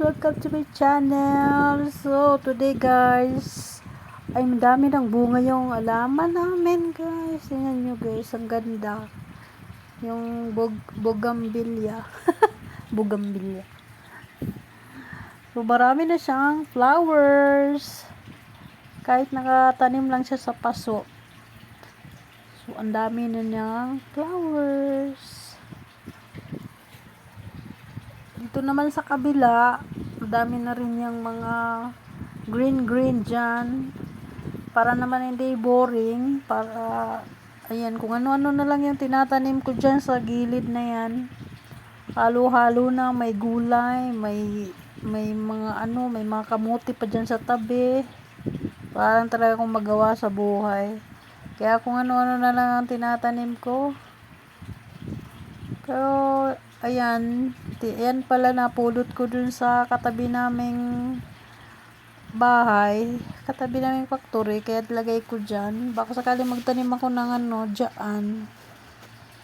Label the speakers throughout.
Speaker 1: Welcome to my channel! So, today guys, ay madami ng bunga yung alaman namin guys. Tingnan nyo guys, ang ganda. Yung bog bogambilya. bogambilya. So, marami na siyang flowers. Kahit nakatanim lang siya sa paso. So, ang dami na niyang flowers. Dito naman sa kabila, dami na rin yung mga green green dyan. Para naman hindi boring. Para, ayan, kung ano-ano na lang yung tinatanim ko dyan sa gilid na yan. Halo-halo na, may gulay, may, may mga ano, may mga kamuti pa dyan sa tabi. Parang talaga kong magawa sa buhay. Kaya kung ano-ano na lang ang tinatanim ko. Pero, ayan, ayan pala napulot ko dun sa katabi naming bahay, katabi naming factory, kaya lagay ko dyan. Baka sakali magtanim ako ng ano, dyan.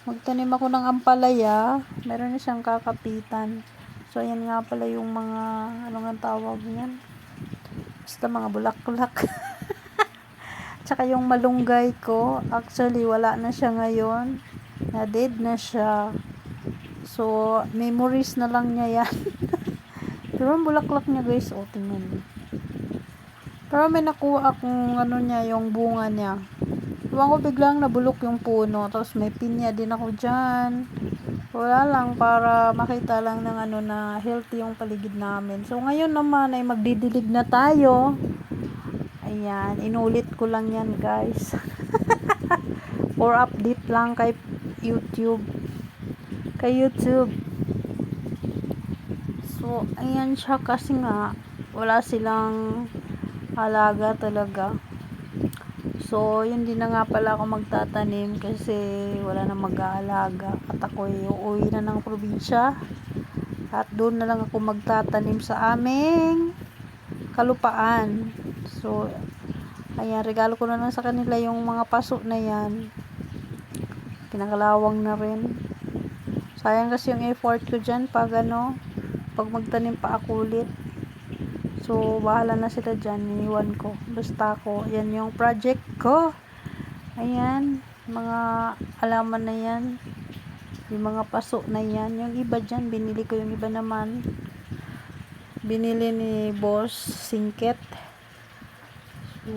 Speaker 1: Magtanim ako ng ampalaya, meron na siyang kakapitan. So, ayan nga pala yung mga, ano nga tawag niyan? Basta mga bulak-bulak. Tsaka yung malunggay ko, actually wala na siya ngayon. Na dead na siya. So, memories na lang niya yan. Pero ang bulaklak niya guys, o tingnan niyo. Pero may nakuha akong ano niya, yung bunga niya. Iwan ko biglang nabulok yung puno. Tapos may pinya din ako dyan. Wala lang para makita lang ng ano na healthy yung paligid namin. So ngayon naman ay magdidilig na tayo. Ayan, inulit ko lang yan guys. For update lang kay YouTube kay YouTube. So, ayan siya kasi nga, wala silang alaga talaga. So, yun din na nga pala ako magtatanim kasi wala na mag-aalaga. At ako uuwi na ng probinsya. At doon na lang ako magtatanim sa aming kalupaan. So, ayan, regalo ko na lang sa kanila yung mga paso na yan. Kinakalawang na rin. Sayang kasi yung effort ko dyan pag ano, pag magtanim pa ako ulit. So, bahala na sila dyan. Iniwan ko. Basta ako. Yan yung project ko. Ayan. Mga alaman na yan. Yung mga paso na yan. Yung iba dyan, binili ko yung iba naman. Binili ni Boss Singket. So,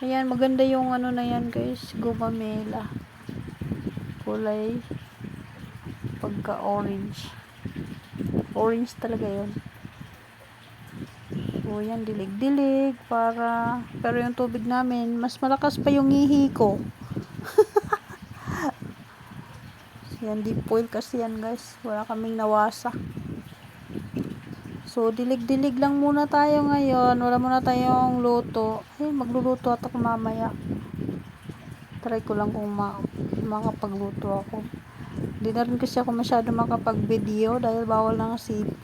Speaker 1: ayan. Maganda yung ano na yan guys. Gumamela. Kulay pagka orange talaga yon so yan dilig dilig para pero yung tubig namin mas malakas pa yung ihi ko. Yan deep oil kasi yan guys. Wala kaming nawasa. So dilig dilig lang muna tayo ngayon. Wala muna tayong luto. Ay magluluto at ako mamaya. Try ko lang kung ma makapagluto ako hindi na rin kasi ako masyado makapag-video dahil bawal ng CP.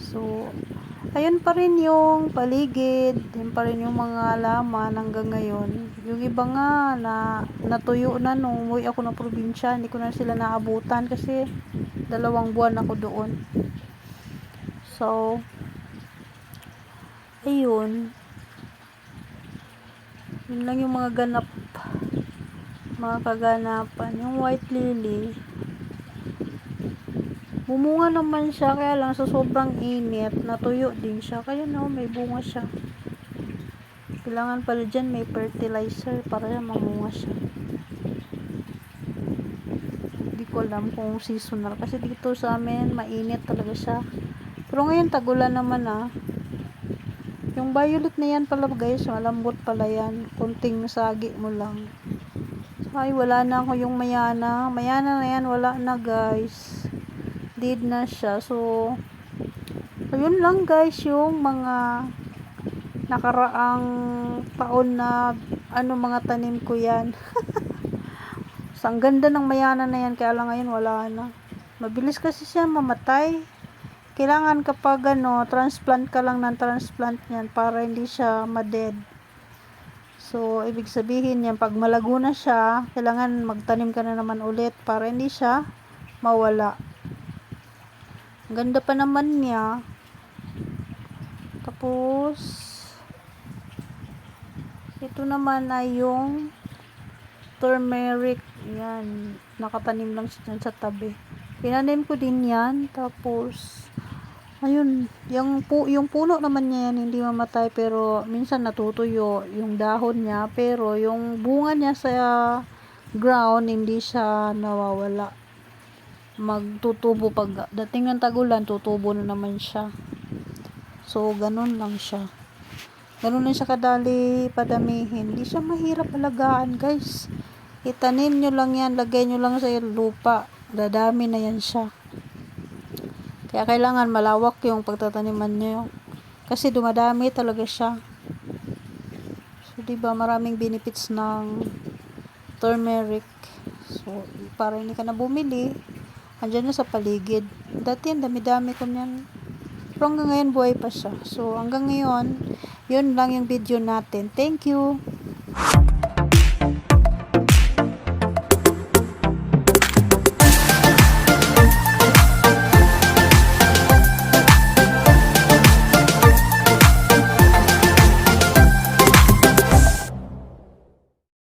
Speaker 1: So, ayun pa rin yung paligid, yun pa rin yung mga laman hanggang ngayon. Yung iba nga na natuyo na nung umuwi ako ng probinsya, hindi ko na sila naabutan kasi dalawang buwan ako doon. So, ayun. Yun lang yung mga ganap mga kaganapan. Yung white lily, bumunga naman siya, kaya lang sa sobrang init, natuyo din siya. Kaya no, may bunga siya. Kailangan pala dyan may fertilizer para mamunga siya. Hindi ko alam kung seasonal. Kasi dito sa amin, mainit talaga siya. Pero ngayon, tagulan naman ah. Yung violet na yan pala guys, malambot pala yan. Kunting sagi mo lang. Ay, wala na ako yung mayana. Mayana na yan, wala na guys. Dead na siya. So, ayun lang guys, yung mga nakaraang taon na ano mga tanim ko yan. so, ang ganda ng mayana na yan, kaya lang ngayon wala na. Mabilis kasi siya mamatay. Kailangan kapag ano, transplant ka lang ng transplant niyan para hindi siya ma-dead. So, ibig sabihin yan, pag malago na siya, kailangan magtanim ka na naman ulit para hindi siya mawala. Ganda pa naman niya. Tapos, ito naman ay yung turmeric. Yan. Nakatanim lang siya sa tabi. Pinanim ko din yan. Tapos, ayun. Yung, pu yung puno naman niya yan, hindi mamatay. Pero, minsan natutuyo yung dahon niya. Pero, yung bunga niya sa ground, hindi siya nawawala. Magtutubo pag dating ng tagulan, tutubo na naman siya. So, ganun lang siya. Ganun lang siya kadali padamihin. Hindi siya mahirap alagaan, guys. Itanim nyo lang yan, lagay nyo lang sa lupa. Dadami na yan siya. Kaya kailangan malawak yung pagtataniman nyo. Kasi dumadami talaga siya. So, di ba maraming benefits ng turmeric. So, para hindi ka na bumili, andyan na sa paligid. Dati, ang dami-dami ko niyan. Pero hanggang ngayon, buhay pa siya. So, hanggang ngayon, yun lang yung video natin. Thank you!